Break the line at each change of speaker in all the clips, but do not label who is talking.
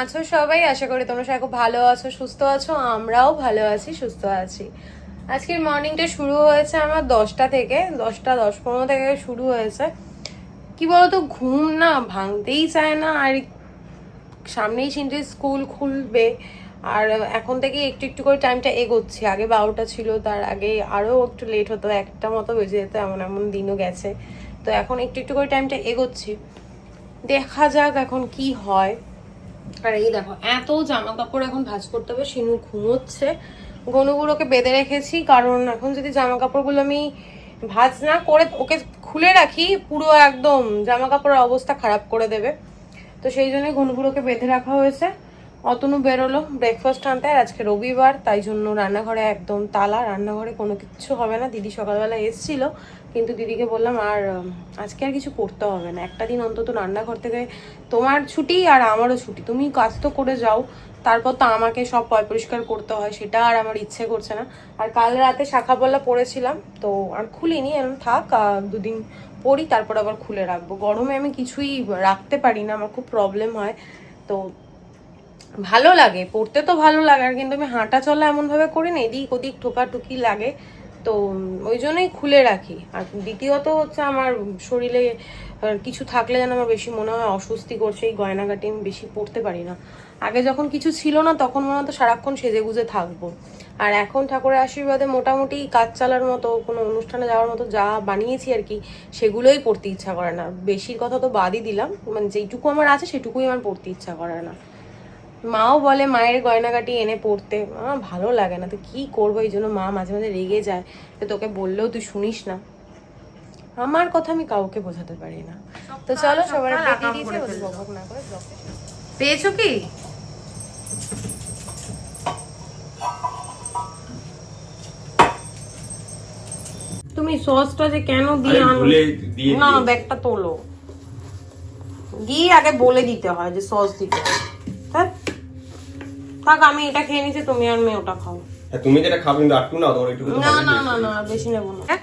আছো সবাই? আশা করি তোমরা সবাই খুব ভালো আছো, সুস্থ আছো, আমরাও ভালো আছি, সুস্থ আছি। আজকের মর্নিংটা শুরু হয়েছে আমার দশটা থেকে, দশটা দশ পনেরো থেকে শুরু হয়েছে। কি বলতো, ঘুম না ভাঙতেই চায় না, আর সামনেই চিন্তে স্কুল খুলবে। আর এখন থেকে একটু একটু করে টাইমটা এগোচ্ছে। আগে বারোটা ছিল, তার আগে আরও একটু লেট হতো, একটা মতো বেজে যেত, এমন এমন দিনও গেছে। তো এখন একটু একটু করে টাইমটা এগোচ্ছে। দেখা যাক এখন কি হয়। আর এই দেখো, এত জামা কাপড় এখন ভাজ করতে হবে সিনু ঘুমোচ্ছে। গনুগুলোকে বেঁধে রেখেছি, কারণ এখন যদি জামা কাপড়গুলো আমি ভাজ না করে ওকে খুলে রাখি, পুরো একদম জামা কাপড়ের অবস্থা খারাপ করে দেবে। তো সেই জন্য ঘনুগুলোকে বেঁধে রাখা হয়েছে। অতনু বেরোলো ব্রেকফাস্ট আনতে আর আজকে রবিবার, তাই জন্য রান্নাঘরে একদম তালা, রান্নাঘরে কোনো কিছু হবে না। দিদি সকালবেলা এসেছিল, কিন্তু দিদিকে বললাম আর আজকে আর কিছু করতে হবে না। একটা দিন অন্তত রান্নাঘর থেকে তোমার ছুটি আর আমারও ছুটি। তুমি কাজ তো করে যাও, তারপর তো আমাকে সব পয় পরিষ্কার করতে হয়, সেটা আর আমার ইচ্ছে করছে না। আর কাল রাতে শাখা পলা পড়েছিলাম, তো আর খুলিনি এরকম থাক দুদিন পরি তারপর আবার খুলে রাখব। গরমে আমি কিছুই রাখতে পারি না, আমার খুব প্রবলেম হয়। তো ভালো লাগে, পড়তে তো ভালো লাগে, আর কিন্তু আমি হাঁটা চলা এমনভাবে করি না এদিক ওদিক ঠোকাটুকি লাগে, তো ওই জন্যই খুলে রাখি। আর দ্বিতীয়ত হচ্ছে আমার শরীরে কিছু থাকলে যেন আমার বেশি মনে হয় অস্বস্তি করছে, এই গয়নাগাটি আমি বেশি পড়তে পারি না। আগে যখন কিছু ছিল না, তখন মনে হতো সারাক্ষণ সেজে গুজে থাকব। আর এখন ঠাকুরের আশীর্বাদে মোটামুটি কাজ চালার মতো, কোনো অনুষ্ঠানে যাওয়ার মতো যা বানিয়েছি আর কি, সেগুলোই পড়তে ইচ্ছা করে না। বেশির কথা তো বাদই দিলাম মানে যেইটুকু আমার আছে, সেটুকুই আমার পড়তে ইচ্ছা করে না। মাও বলে মায়ের গয়নাগাটি এনে পড়তে। আমার ভালো লাগে না তো কি করব? এই জন্য মা মাঝে মাঝে রেগে যায় তো তোকে বললেও তুই শুনিস না। আমার কথা আমি কাউকে বোঝাতে পারি না। তো চলো সবার পেয়েছ কি? তুমি সসটা যে কেন দিয়ে আনো? না ব্যাগটা তোলো। দিয়ে আগে বলে দিতে হয় যে সস দিতে হয়। থাক আমি এটা খেয়ে নিচ্ছি তুমি আর মেয়ে ওটা খাও।
হ্যাঁ, তুমি যেটা খাবে কিন্তু আটটু না তোমার একটু
না না না না আর বেশি নেব না। দেখ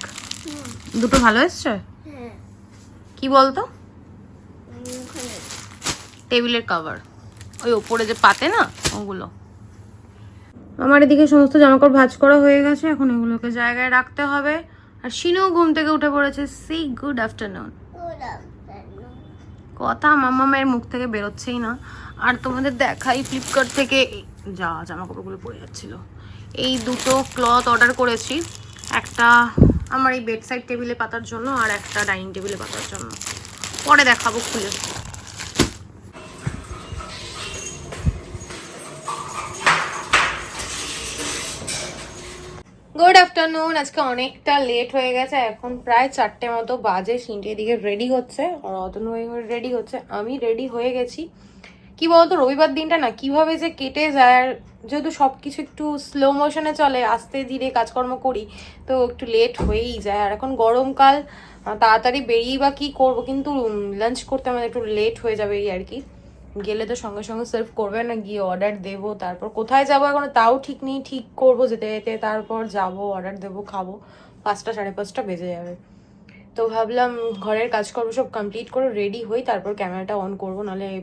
দুটো ভালো এসছে? কি বলতো? টেবিলের কভার ওই ওপরে যে পাতে না ওগুলো। আমার এদিকে সমস্ত জামাকাপড় ভাঁজ করা হয়ে গেছে এখন এগুলোকে জায়গায় রাখতে হবে। আর শিনু ঘুম থেকে উঠে পড়েছে সি গুড আফটারনুন কথা মাম্মা মায়ের মুখ থেকে বেরোচ্ছেই না। আর তোমাদের দেখাই ফ্লিপকার্ট থেকে যা জামা কাপড়গুলো পরে যাচ্ছিল। এই দুটো ক্লথ অর্ডার করেছি। একটা আমার এই বেডসাইড টেবিলে পাতার জন্য আর একটা ডাইনিং টেবিলে পাতার জন্য। পরে দেখাবো খুলে। Good afternoon. আজকে অনেকটা লেট হয়ে গেছে। এখন প্রায় চারটে মতো বাজে। সিনটি এদিকে রেডি হচ্ছে। আর অতনু রেডি হচ্ছে। আমি রেডি হয়ে গেছি। কি বলতো, রবিবার দিনটা না, কীভাবে যে কেটে যায় আর যেহেতু সব কিছু একটু স্লো মোশনে চলে, আস্তে ধীরে কাজকর্ম করি, তো একটু লেট হয়েই যায়। আর এখন গরমকাল তাড়াতাড়ি বেরিয়ে বা কী করব? কিন্তু লাঞ্চ করতে আমাদের একটু লেট হয়ে যাবে আর কি। গেলে তো সঙ্গে সঙ্গে সার্ভ করবে না, গিয়ে অর্ডার দেবো, তারপর কোথায় যাব এখন? তাও ঠিক নেই, ঠিক করব যেতে যেতে, তারপর যাব অর্ডার দেবো, খাব। পাঁচটা, সাড়ে পাঁচটা বেজে যাবে। তো ভাবলাম ঘরের কাজকর্ম সব কমপ্লিট করে রেডি হই, তারপর ক্যামেরাটা অন করব, নাহলে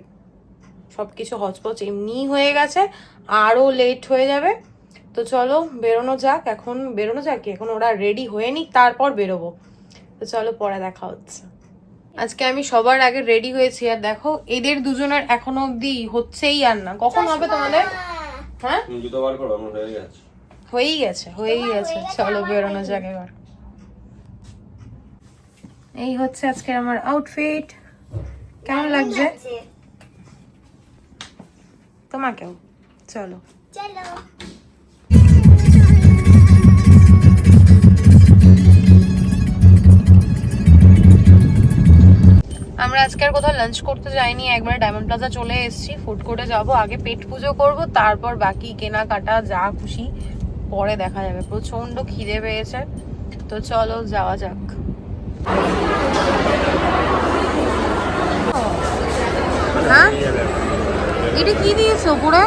সব কিছু হচপচ এমনিই হয়ে গেছে আরও লেট হয়ে যাবে। তো চলো, বেরোনো যাক, এখন বেরোনো যাক? এখন ওরা রেডি হয়ে নিক, তারপর বেরোবো। তো চলো, পরে দেখা হচ্ছে। আজকে আমি সবার আগে রেডি হয়েছি আর দেখো এদের দুজনের এখনও অবধি হচ্ছেই আর না। কখন হবে তোমাদের? হ্যাঁ?
জুতো বার করো আমার হয়ে গেছে।
হয়েই গেছে হয়েই গেছে। চলো বেরোনো যাক এবার। এই হচ্ছে আজকে আমার আউটফিট কেমন লাগছে? তোমাকেও। চলো।
চলো।
আজকে আর কোথাও লাঞ্চ করতে যাইনি, একবার ডায়মন্ড প্লাজা চলে এসেছি ফুড কোর্টে যাব, আগে পেট পুজো করব, তারপর বাকি কেনাকাটা, যা খুশি পরে দেখা যাবে। প্রচণ্ড খিদে পেয়েছে। তো চলো যাওয়া যাক। হ্যাঁ? এটা কি দিয়েছ উপরে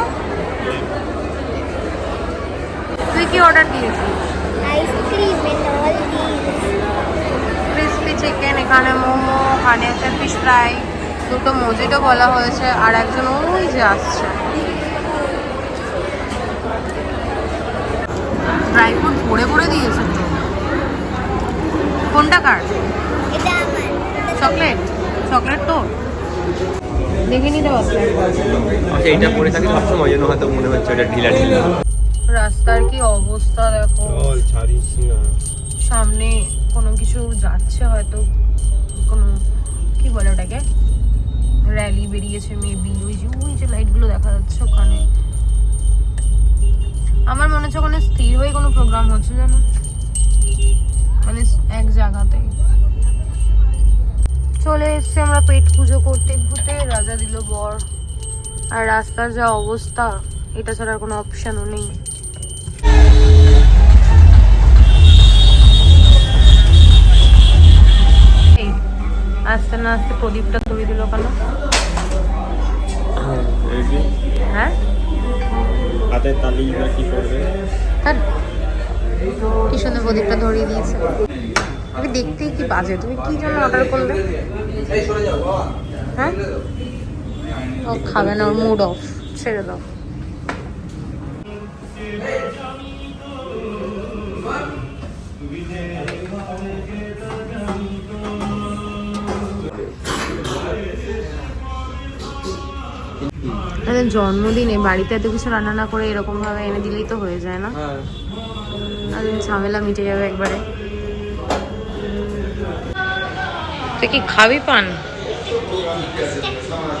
তুই কি অর্ডার দিয়েছিস?
আইসক্রিম
ক্রিসপি চিকেন এখানে মোমো ওখানে হচ্ছে ফিশ ফ্রাই দুটো মজিটো বলা হয়েছে আর একজন ওই যে আসছে। ড্রাই ফ্রুট ভরে ভরে দিয়েছে তো? কোনটা কার? চকলেট চকলেট তো দেখে নিতে পারছি।
আচ্ছা এইটা পরে থাকে সবসময় জন্য হয়তো মনে হচ্ছে ওটা ঢিলা ঢিলা।
রাস্তার কি অবস্থা দেখো। সামনে কোনো কিছু যাচ্ছে হয়তো, কোনো, কি বলে ওটাকে? র্যালি বেরিয়েছে মেবি ওই যে ওই যে লাইটগুলো দেখা যাচ্ছে ওখানে। আমার মনে হচ্ছে ওখানে স্থির হয়ে কোনো প্রোগ্রাম হচ্ছে জানো মানে এক জায়গাতে। চলে এসছি আমরা পেট পুজো করতে ভূতে রাজা দিল বর। আর রাস্তার যা অবস্থা, এটা ছাড়া কোনো অপশানও নেই। আস্তে না আস্তে প্রদীপটা ধরিয়ে দিল কেন? হ্যাঁ
হাতে তালি বা কি করবে?
তার কি সুন্দর প্রদীপটা ধরিয়ে দিয়েছে। আগে দেখতেই কি বাজে তুমি কি জন্য অর্ডার করলে? হ্যাঁ? ও খাবে না ওর মুড অফ ছেড়ে দাও। আরে জন্মদিনে বাড়িতে এত কিছু রান্না না করে এরকম ভাবে এনে দিলেই তো হয়ে যায় না?
হ্যাঁ।
ঝামেলা মিটে যাবে একবারে। তুই কি খাবি পান?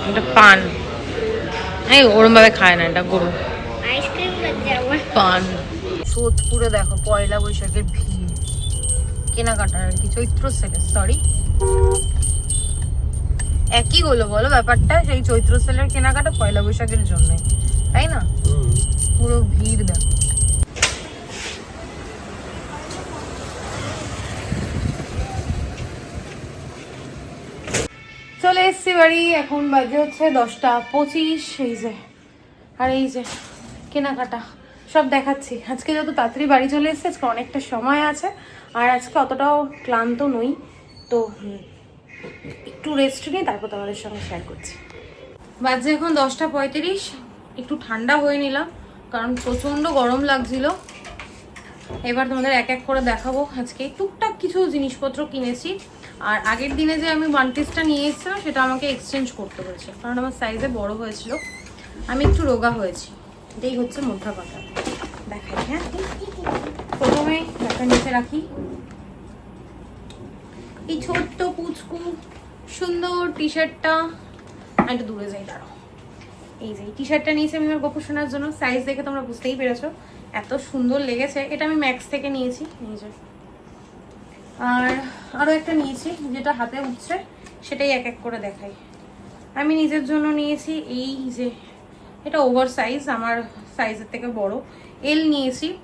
এটা পান। এই ওরম ভাবে খায় না এটা গরু। পান। সোদপুরে দেখো পয়লা বৈশাখের ভিড়। কেনাকাটার আর কি চৈত্র সেলে সরি একই হলো বলো ব্যাপারটা সেই চৈত্র সেলের কেনাকাটা পয়লা বৈশাখের জন্য তাই না? পুরো ভিড় দেখো। চলে এসছি বাড়ি এখন বাজে হচ্ছে দশটা পঁচিশ এই যে আর এই যে কেনাকাটা সব দেখাচ্ছি। আজকে যত তাড়াতাড়ি বাড়ি চলে এসেছে আজকে অনেকটা সময় আছে আর আজকে অতটাও ক্লান্ত নই তো একটু রেস্ট নিয়ে তারপর তোমাদের সঙ্গে শেয়ার করছি। বাজে এখন দশটা পঁয়ত্রিশ, একটু ঠান্ডা হয়ে নিলাম, কারণ প্রচণ্ড গরম লাগছিল। এবার তোমাদের এক এক করে দেখাবো। আজকে টুকটাক কিছু জিনিসপত্র কিনেছি। আর আগের দিনে যে আমি ওয়ান পিসটা নিয়ে এসেছিলাম, সেটা আমাকে এক্সচেঞ্জ করতে হয়েছে। কারণ আমার সাইজে বড় হয়েছিল। আমি একটু রোগা হয়েছি। এটাই হচ্ছে মোটা কথা দেখাই হ্যাঁ? প্রথমে একটা নিচে রাখি। এই ছোট্ট পুচকু, সুন্দর টি শার্টটা একটু দূরে যাই, দাঁড়াও। এই যে টি শার্টটা নিয়েছি আমি আমার গপু শোনার জন্য। সাইজ দেখে তোমরা বুঝতেই পেরেছ। এত সুন্দর লেগেছে। এটা আমি ম্যাক্স থেকে নিয়েছি। যে। আর আরও একটা নিয়েছি, যেটা হাতে উঠছে, সেটাই এক এক করে দেখাই। আমি নিজের জন্য নিয়েছি এই যে, এটা ওভার সাইজ আমার সাইজের থেকে বড়। এল নিয়েছি।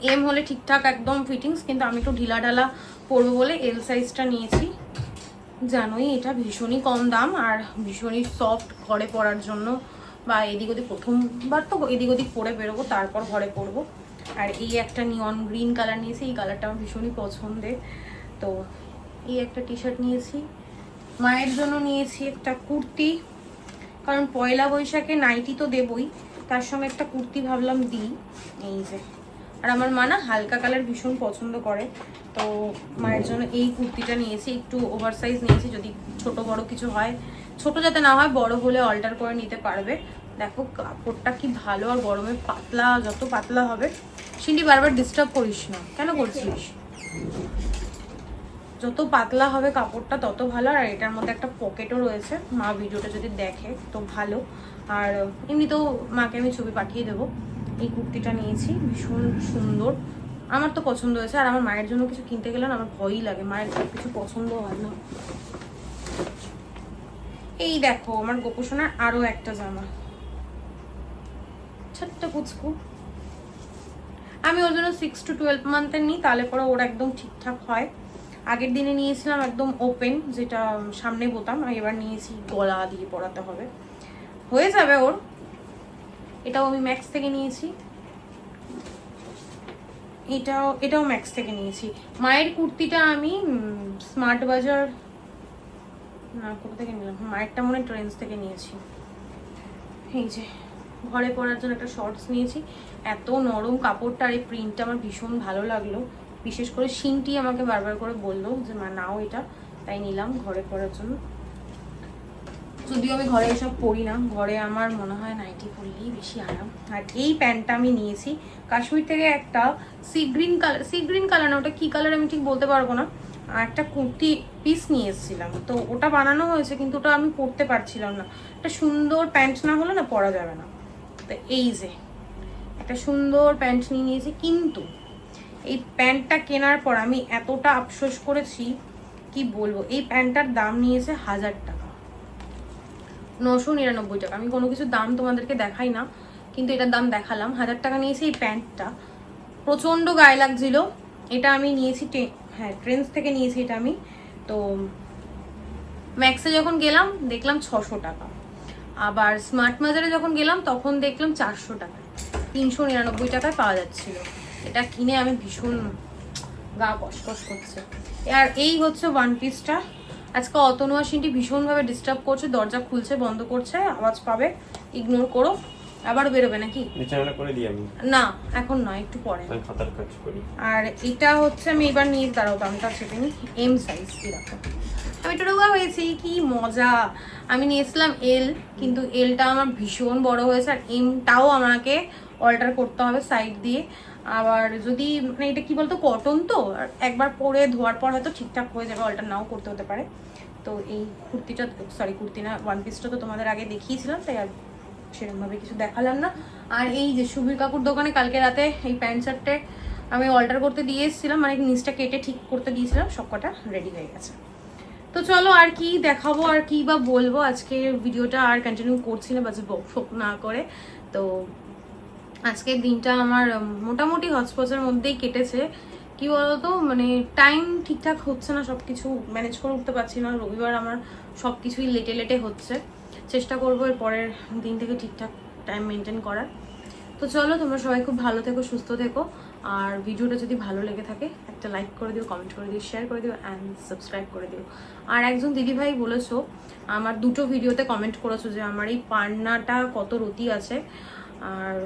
এম হলে ঠিকঠাক একদম ফিটিংস কিন্তু আমি একটু ঢিলা ঢালা পরবো বলে এল সাইজটা নিয়েছি। জানোই এটা ভীষণই কম দাম আর ভীষণই সফট ঘরে পরার জন্য বা এদিক ওদিক প্রথমবার তো এদিক ওদিক পরে বেরোবো, তারপর ঘরে পরবো। আর এই একটা নিয়ন গ্রিন কালার নিয়েছি, এই কালারটা আমার ভীষণই পছন্দের। তো এই একটা টি শার্ট নিয়েছি। মায়ের জন্য নিয়েছি একটা কুর্তি, কারণ পয়লা বৈশাখে নাইটি তো দেবই, তার সঙ্গে একটা কুর্তি ভাবলাম দিই। এই যে। আর আমার মা না হালকা কালার ভীষণ পছন্দ করে। তো মায়ের জন্য এই কুর্তিটা নিয়েছি, একটু ওভার সাইজ নিয়েছি, যদি ছোট বড় কিছু হয়। ছোট যাতে না হয়, বড় হলে অল্টার করে নিতে পারবে। দেখো, কাপড়টা কি ভালো আর গরমে পাতলা, যত পাতলা হবে। সিন্ডি বারবার ডিস্টার্ব করিস না। কেন করছিস? যত পাতলা হবে কাপড়টা, তত ভালো। আর এটার মধ্যে একটা পকেটও রয়েছে। মা ভিডিওটা যদি দেখে, তো ভালো। আর এমনিতেও মাকে আমি ছবি পাঠিয়ে দেবো। এই কুর্তিটা নিয়েছি, ভীষণ সুন্দর। আমার তো পছন্দ হয়েছে, আর আমার মায়ের জন্য কিছু কিনতে গেলে আমার ভয়ই লাগে, মায়ের কিছু পছন্দ হয় না। এই দেখো, আমার গোপোষণার আরও একটা জামা। ছোট্ট পুচকু আমি ওর জন্য সিক্স টু টুয়েলভ মান্থের নিই, তাহলে পরে ওর একদম ঠিকঠাক হয়। আগের দিনে নিয়েছিলাম একদম ওপেন যেটা সামনে বোতাম এবার নিয়েছি গলা দিয়ে পরাতে হবে। হয়ে যাবে ওর। এটাও আমি ম্যাক্স থেকে নিয়েছি। এটাও এটাও ম্যাক্স থেকে নিয়েছি। মায়ের কুর্তিটা আমি স্মার্ট বাজার, না, কোথা থেকে নিলাম? মায়েরটা মনে ট্রেন্স থেকে নিয়েছি। এই যে, ঘরে পরার জন্য একটা শর্টস নিয়েছি। এত নরম কাপড়টা, আর এই প্রিন্টটা আমার ভীষণ ভালো লাগল। বিশেষ করে শিনটি আমাকে বারবার করে বলল যে, মা, নাও এটা। তাই নিলাম ঘরে পরার জন্য। যদিও আমি ঘরে এসব পরি না, ঘরে আমার মনে হয় নাইটি পরলেই বেশি আরাম। আর এই প্যান্টটা আমি নিয়েছি, কাশ্মীর থেকে একটা sea green colour, sea green colour না, ওটা কী কালার আমি ঠিক বলতে পারব না। একটা কুর্তি পিস নিয়ে এসেছিলাম। তো ওটা বানানো হয়েছে, কিন্তু ওটা আমি পরতে পারছিলাম না। একটা সুন্দর প্যান্ট না হলে না পরা যাবে না। তো এই যে, একটা সুন্দর প্যান্ট নিয়ে নিয়েছি, কিন্তু এই প্যান্টটা কেনার পর আমি এতটা আফসোস করেছি, কি বলব? এই প্যান্টটার দাম নিয়েছে হাজার টাকা। নশো নিরানব্বই টাকা। আমি কোনো কিছুর দাম তোমাদেরকে দেখাই না, কিন্তু এটার দাম দেখালাম। হাজার টাকা নিয়েছি এই প্যান্টটা। প্রচণ্ড গায়ে লাগছিল। এটা আমি নিয়েছি হ্যাঁ ট্রেন্স থেকে নিয়েছি এটা আমি। তো ম্যাক্সে যখন গেলাম, দেখলাম ছশো টাকা। আবার স্মার্ট মাজারে যখন গেলাম, তখন দেখলাম চারশো টাকা। তিনশো নিরানব্বই টাকায় পাওয়া যাচ্ছিল। এটা কিনে আমি ভীষণ গা কসকস করছে। আর এই হচ্ছে ওয়ান পিসটা আজকে অতনু আশিনটি ভীষণভাবে ডিস্টার্ব করছে দরজা খুলছে বন্ধ করছে আওয়াজ পাবে ইগনোর করো আবার বেরোবে নাকি?
বিছানাটা করে দিই আমি।
না এখন নয় একটু পরে।
আমি খাতার কাজ করি।
আর এটা হচ্ছে আমি এবার নিয়ে দাঁড়াও দামটা চেপে নিই। এম সাইজ দেখো। আমি একটু রোগা হয়েছি কি মজা। আমি নিয়েছিলাম এল কিন্তু এলটা আমার ভীষণ বড় হয়েছে আর এমটাও আমাকে অল্টার করতে হবে সাইড দিয়ে। আবার যদি মানে এটা কি বলতো কটন তো? একবার পরে ধোয়ার পর হয়তো ঠিকঠাক হয়ে যাবে অল্টার নাও করতে হতে পারে। তো এই কুর্তিটা সরি কুর্তি না ওয়ান পিসটা তো তোমাদের আগে দেখিয়েছিলাম, তাই আর সেরকমভাবে কিছু দেখালাম না। আর এই যে সুবীর কাকুর দোকানে কালকে রাতে এই প্যান্ট শার্টে আমি অল্টার করতে দিয়ে এসেছিলাম মানে নিচটা কেটে ঠিক করতে দিয়েছিলাম, সব কটা রেডি হয়ে গেছে। তো চলো আর কি দেখাবো, আর কি বা বলব আজকে ভিডিওটা আর কন্টিনিউ করছি না, বাজে বক ফক না করে। তো আজকের দিনটা আমার মোটামুটি হসপসের মধ্যেই কেটেছে। কি বলতো? মানে টাইম ঠিকঠাক হচ্ছে না সব কিছু ম্যানেজ করে উঠতে পারছি না। রবিবার আমার সব কিছুই লেটে লেটে হচ্ছে। চেষ্টা করব এর পরের দিন থেকে ঠিকঠাক টাইম মেনটেন করার। তো চলো, তোমরা সবাই খুব ভালো থেকো, সুস্থ থেকো। আর ভিডিওটা যদি ভালো লেগে থাকে, একটা লাইক করে দিও কমেন্ট করে দিও শেয়ার করে দিও অ্যান্ড সাবস্ক্রাইব করে দিও। আর একজন দিদিভাই বলেছ, আমার দুটো ভিডিওতে কমেন্ট করেছ যে আমার এই পান্নাটা কত রতি আছে। আর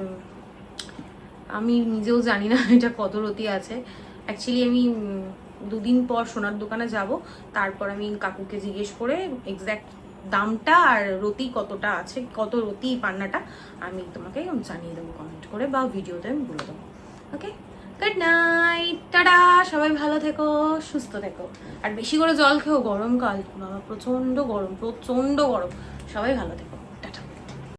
আমি নিজেও জানি না এটা কত রতি আছে। অ্যাকচুয়ালি আমি দুদিন পর সোনার দোকানে যাব। তারপর আমি কাকুকে জিজ্ঞেস করে এক্স্যাক্ট দামটা আর রতি কতটা আছে, কত রতি পান্নাটা, আমি তোমাকে জানিয়ে দেবো কমেন্ট করে বা ভিডিওতে আমি বলে দেবো। ওকে গুড নাইট টাটা সবাই ভালো থেকো, সুস্থ থেকো। আর বেশি করে জল খেও, গরমকাল। বাবা, প্রচণ্ড গরম প্রচণ্ড গরম। সবাই ভালো থেকো।